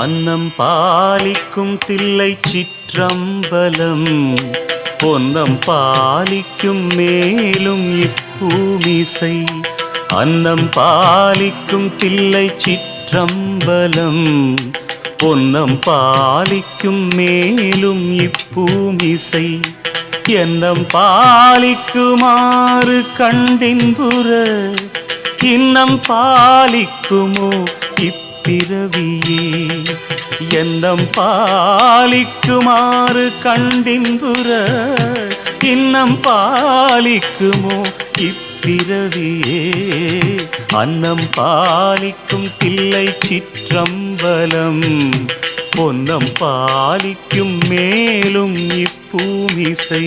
அன்னம் பாலிக்கும் தில்லை சிற்றம்பலம் பொன்னம் பாலிக்கும் மேலும் இப்பூமிசை. அன்னம் பாலிக்கும் தில்லை சிற்றம்பலம் பொன்னம் பாலிக்கும் மேலும் இப்பூமிசை. என்னம் பாலிக்குமாறு கண்டின்புற இன்னம் பாலிக்குமோ பிறவியே எண்ணம் பாலிக்குமாறு கண்டின்புற இன்னம் பாலிக்குமோ இப்பிறவியே. அன்னம் பாலிக்கும் தில்லை சிற்றம்பலம் பொன்னம் பாலிக்கும் மேலும் இப்பூமிசை